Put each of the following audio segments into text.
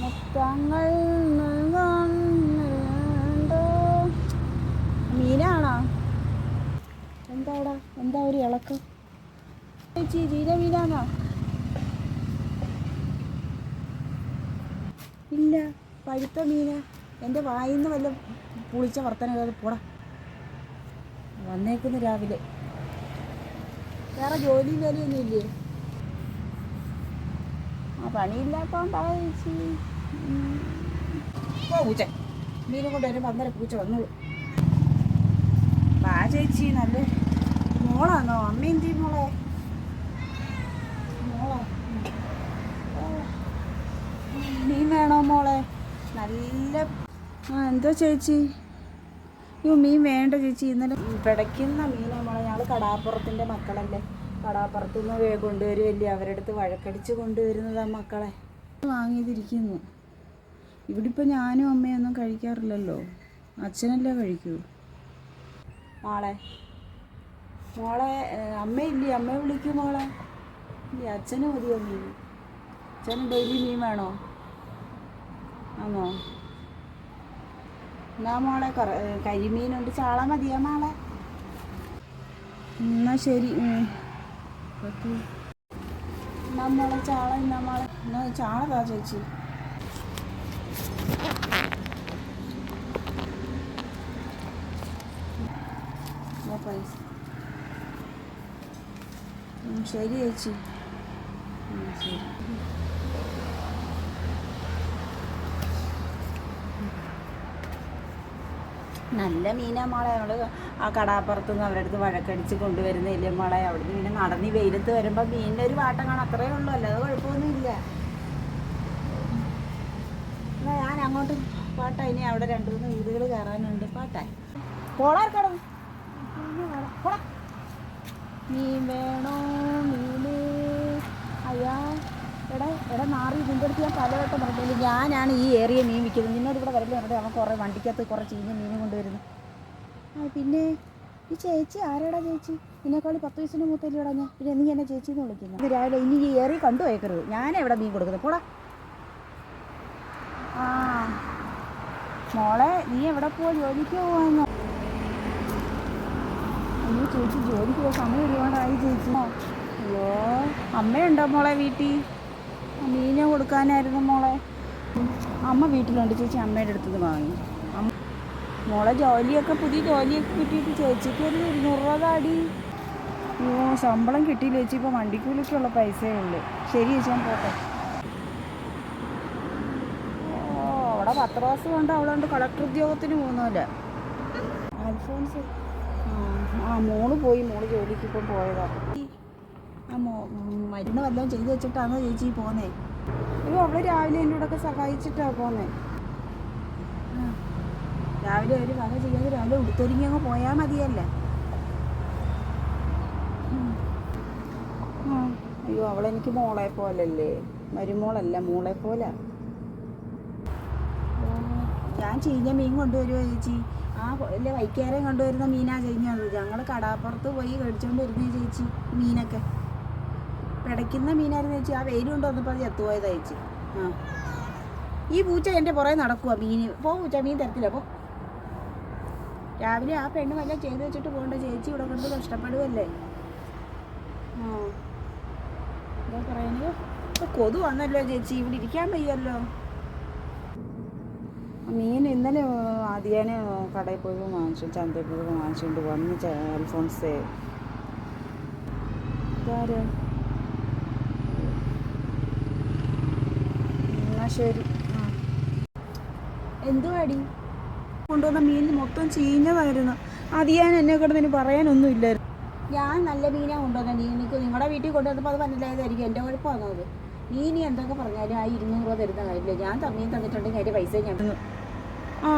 മുത്തങ്ങൾ നൽകുന്നുണ്ടോ മീനാണോ? എന്താടാ? എന്താ ഒരു ഇളക്കം? ചേച്ചി ചീര മീനാണോ? ഇല്ല പഴുത്ത മീന്. എന്റെ വായിൽ നിന്ന് വല്ല പുളിച്ച വർത്തന കയറി പോടാ. വന്നേക്കുന്നു രാവിലെ. വേറെ ജോലിയും കാര്യമൊന്നും ഇല്ലേ? ആ പണിയില്ലാത്തോണ്ടാ ചേച്ചി പോ പൂച്ച. മീനും കൊണ്ട് വരുമ്പോൾ അന്നേരം പൂച്ച വന്നോളൂ. വാ ചേച്ചി നല്ല മോളാണോ അമ്മ എന്തി മോളെ? മോളാ. മീൻ വേണോ മോളെ? നല്ല ആ എന്തോ ചേച്ചി? അയ്യോ മീൻ വേണ്ട ചേച്ചി ഇന്നലെ പിടയ്ക്കുന്ന മീനാ മോളെ. ഞങ്ങൾ കടാപ്പുറത്തിന്റെ മക്കളല്ലേ. കടാപ്പുറത്തു നിന്ന് കൊണ്ടുവരുമല്ലേ അവരുടെ അടുത്ത് വഴക്കടിച്ച് കൊണ്ടുവരുന്നതാ മക്കളെ. വാങ്ങിയതിരിക്കുന്നു ഇവിടെ ഇപ്പം ഞാനും അമ്മയൊന്നും കഴിക്കാറില്ലല്ലോ. അച്ഛനല്ലേ കഴിക്കൂ? മോളെ. മോളെ അമ്മയില്ലേ? അമ്മയെ വിളിക്കൂ മോളെ. ഇല്ലേ അച്ഛന് മതിയോ മീൻ. അച്ഛന് ഡെയിലി മീൻ വേണോ? ആണോ? എന്നാ മോളെ കുറ കരിമീനുണ്ട്. ചാള മതിയോ മോളെ? എന്നാ ശരി ഉം. നമ്മളെ ചാള നമ്മളെ മോളെ. എന്നാ ചാള താ ചേച്ചി. പൈസ. ശരി ചേച്ചി. ശരി. നല്ല മീനാ മോളെ. നമ്മൾ ആ കടാപ്പുറത്ത് നിന്ന് അവരുടെ അടുത്ത് വഴക്കടിച്ച് കൊണ്ടുവരുന്നില്ലേ മോളെ? അവിടുന്ന് പിന്നെ നടന്ന് വെയിലത്ത് വരുമ്പോൾ മീനിന്റെ ഒരു വാട്ടം കാണാം അത്രേ ഉള്ളൂ. അല്ലാതെ കുഴപ്പമൊന്നുമില്ല. എന്നാ ഞാൻ അങ്ങോട്ട് പാട്ടാ. ഇനി അവിടെ രണ്ട് മൂന്ന് വീടുകൾ കയറാനുണ്ട്. പാട്ടാ. പോളാർക്കടം മീൻ വേണോ മീന് അയ്യാ എടാ എടാ നാറി ഇതിന്റെ അടുത്ത് ഞാൻ പലവട്ടം പറഞ്ഞില്ല? ഞാനാണ് ഈ ഏരിയ മീൻ വിൽക്കുന്നത്. നിന്നോട് ഇവിടെ വരല്ലേ പറഞ്ഞിട്ട് അവൻ കുറേ വണ്ടിക്കകത്ത് കുറേ ചീഞ്ഞ മീനും കൊണ്ടുവരുന്നു. ആ പിന്നെ ഈ ചേച്ചി ആരാടാ ചേച്ചി? ഇതിനേക്കാളും പത്ത് വയസ്സിന്റെ മൂത്തല്ലോടാ ഞാൻ. പിന്നെ നീ എന്നെ ചേച്ചി എന്ന് വിളിക്കുന്നു? ഇത് രാവിലെ ഇനി ഈ ഏറി കണ്ടു പോയേക്കരുത്. ഞാൻ എവിടെ മീൻ കൊടുക്കുന്നത് പോടാ. ആ മോളെ നീ എവിടെ പോവാ? ജോലിക്ക് പോവാന്നോ. അയ്യോ ചേച്ചി ജോലിക്ക് പോകാൻ സമയം ഒരുപാടായി ചേച്ചി. അയ്യോ അമ്മയുണ്ടോ മോളെ വീട്ടിൽ? മീനെ കൊടുക്കാനായിരുന്നു മോളെ. അമ്മ വീട്ടിലുണ്ട്. ചേച്ചി അമ്മയുടെ അടുത്ത് നിന്ന് വാങ്ങി. അമ്മ മോളെ ജോലിയൊക്കെ പുതിയ ജോലിയൊക്കെ കിട്ടിയിട്ട് ചേച്ചിക്ക് ഒരു ഇരുന്നൂറ് രൂപ താടി. അയ്യോ ശമ്പളം കിട്ടിയില്ല ചേച്ചി. ഇപ്പോൾ വണ്ടിക്കൂലിക്കുള്ള പൈസയേ ഉള്ളൂ. ശരി ചേച്ചി ഞാൻ പോട്ടെ. ഓ അവിടെ പത്ത് മാസം കൊണ്ട് അവളുണ്ട് കളക്ടർ ഉദ്യോഗത്തിന് പോകുന്നില്ല അൽഫോൺസ്. ആ മോൾ പോയി. മോൾ ജോലിക്ക് ഇപ്പം പോയതാ. ആ മരുന്ന് വല്ലതും ചെയ്തു വെച്ചിട്ടാണോ ചേച്ചി പോന്നേ? അയ്യോ അവൾ രാവിലെ എന്റെ ഒക്കെ സഹായിച്ചിട്ടാ പോന്നേ. രാവിലെ ഒരു വക ചെയ്യാതെ രാവിലെ ഉടുത്തൊരുങ്ങി അങ്ങ് പോയാൽ മതിയല്ലേ? അയ്യോ അവളെനിക്ക് മോളെ പോലല്ലേ? മരുമോളല്ല മോളെ പോലെ. ഞാൻ ചീഞ്ഞ മീൻ കൊണ്ടുവരുമോ ചേച്ചി? ആ അല്ലെ വൈക്കാരം കൊണ്ടുവരുന്ന മീനാ ചീഞ്ഞത്. ഞങ്ങൾ കടാപ്പുറത്ത് പോയി കഴിച്ചുകൊണ്ടിരുന്നേ ചേച്ചി മീനൊക്കെ. പിടയ്ക്കുന്ന മീനായിരുന്നു ചേച്ചി. ആ വെയിൽ കൊണ്ട് വന്നപ്പോൾ അത് ചേച്ചി. ആ. ഈ പൂച്ച എന്റെ പുറകെ നടക്കുക മീൻ പോ പൂച്ച മീൻ തരത്തില്ല പോ. രാവിലെ ആ പെണ്ണ് വല്ല ചെയ്ത് വെച്ചിട്ട് പോകണ്ട. ചേച്ചി ഇവിടെ കൊണ്ട് കഷ്ടപ്പെടുകയല്ലേ ആ. എന്താ പറയുന്നത് കൊതു വന്നല്ലോ ചേച്ചി. ഇവിടെ ഇരിക്കാൻ വയ്യല്ലോ. മീൻ ഇന്നലെ ആദ്യേനെ കടയിൽ പോയി വാങ്ങിച്ചു. ചന്തയിൽ പോയി വാങ്ങിച്ചുകൊണ്ട് വന്ന് അൽഫോൺസേ. ഇതാര്? എന്നാ ശരി. എന്തുവാടി കൊണ്ടുവന്ന മീൻ മൊത്തം ചീഞ്ഞതായിരുന്നു അത് ഞാൻ എന്നെ കിടന്ന് പറയാനൊന്നും ഇല്ലായിരുന്നു. ഞാൻ നല്ല മീനാണ് കൊണ്ടുവന്നത് നീ നിങ്ങളുടെ വീട്ടിൽ കൊണ്ടുവന്നപ്പോൾ അത് മനസ്സിലായതായിരിക്കും എന്റെ കുഴപ്പമാണോ അത്? നീ ഇനി എന്തൊക്കെ പറഞ്ഞാലും ആ ഇരുന്നൂറ് രൂപ തരുന്ന കാര്യമില്ല. ഞാൻ തമ്മീൻ തന്നിട്ടുണ്ടെങ്കിൽ അതിന്റെ പൈസ ഞാൻ ആ.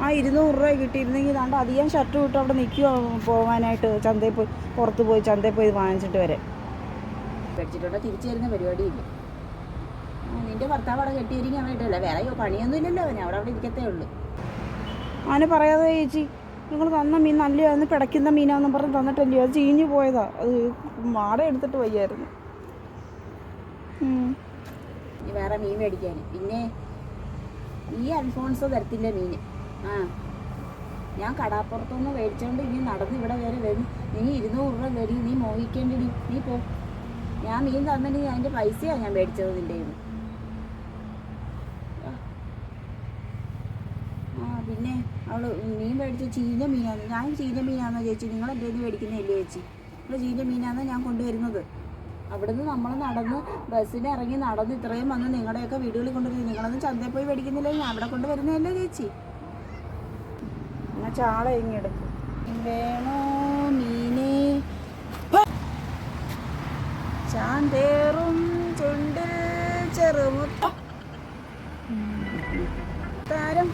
ആ ഇരുന്നൂറ് രൂപ കിട്ടിയിരുന്നെങ്കിൽ ദാണ്ട് അധികം ഷർട്ട് വിട്ട് അവിടെ നിൽക്കുമോ പോകാനായിട്ട് ചന്തയിൽ പോയി പുറത്ത് പോയി ചന്തയിൽ പോയി വാങ്ങിച്ചിട്ട് വരെ. മേടിച്ചിട്ടുണ്ടോ. തിരിച്ചു തരുന്ന പരിപാടിയില്ല. നിന്റെ ഭർത്താവ് അവിടെ കെട്ടിയിരിക്കാൻ വേണ്ടിയിട്ടല്ല വേറെ പണിയൊന്നും ഇല്ലല്ലോ. അവന് അവിടെ അവിടെ ഇരിക്കത്തേ ഉള്ളൂ. അവനെ പറയാതെ ചേച്ചി നിങ്ങൾ തന്ന മീൻ നല്ലതാണ് പിടയ്ക്കുന്ന മീനാന്നും പറഞ്ഞ് തന്നിട്ടല്ലയോ അത് ചീഞ്ഞു പോയതാ. അത് മാട എടുത്തിട്ട് വയ്യായിരുന്നു. വേറെ മീൻ മേടിക്കാൻ. പിന്നെ ഈ അൽഫോൺസോ തരത്തില്ല മീൻ. ആ. ഞാൻ കടാപ്പുറത്തുനിന്ന് മേടിച്ചോണ്ട് ഇനി നടന്ന് ഇവിടെ വരെ വരും നീ ഇരുന്നൂറ് രൂപ വരി നീ മോഹിക്കേണ്ടി നീ പോ. ഞാൻ മീൻ തന്നിട്ട് അതിന്റെ പൈസയാണ് ഞാൻ മേടിച്ചത് നിന്റെ കയ്യിൽ നിന്ന് ആ പിന്നെ അവൾ മീൻ മേടിച്ച ചീഞ്ഞ മീനാണ്. ഞാൻ ചീഞ്ഞ മീനാണെന്നോ ചേച്ചി? നിങ്ങൾ എന്റെ നിന്ന് മേടിക്കുന്നതല്ലേ ചേച്ചി? നിങ്ങൾ ചീഞ്ഞ മീനാണെന്ന് ഞാൻ കൊണ്ടുവരുന്നത്. അവിടുന്ന് നമ്മൾ നടന്ന് ബസ്സിന് ഇറങ്ങി നടന്ന് ഇത്രയും വന്ന് നിങ്ങളുടെയൊക്കെ വീടുകളിൽ കൊണ്ടുവരുന്നത്. നിങ്ങളൊന്നും ചന്തയിൽ പോയി മേടിക്കുന്നില്ല? ഞാൻ അവിടെ കൊണ്ടുവരുന്നതല്ലേ ചേച്ചി? എന്നാൽ ചാള ഇങ്ങെടുക്കും വേണോ? മീനേ? ചാന്തേറും ചുണ്ടിൽ ചെറുമുത്ത. താരം.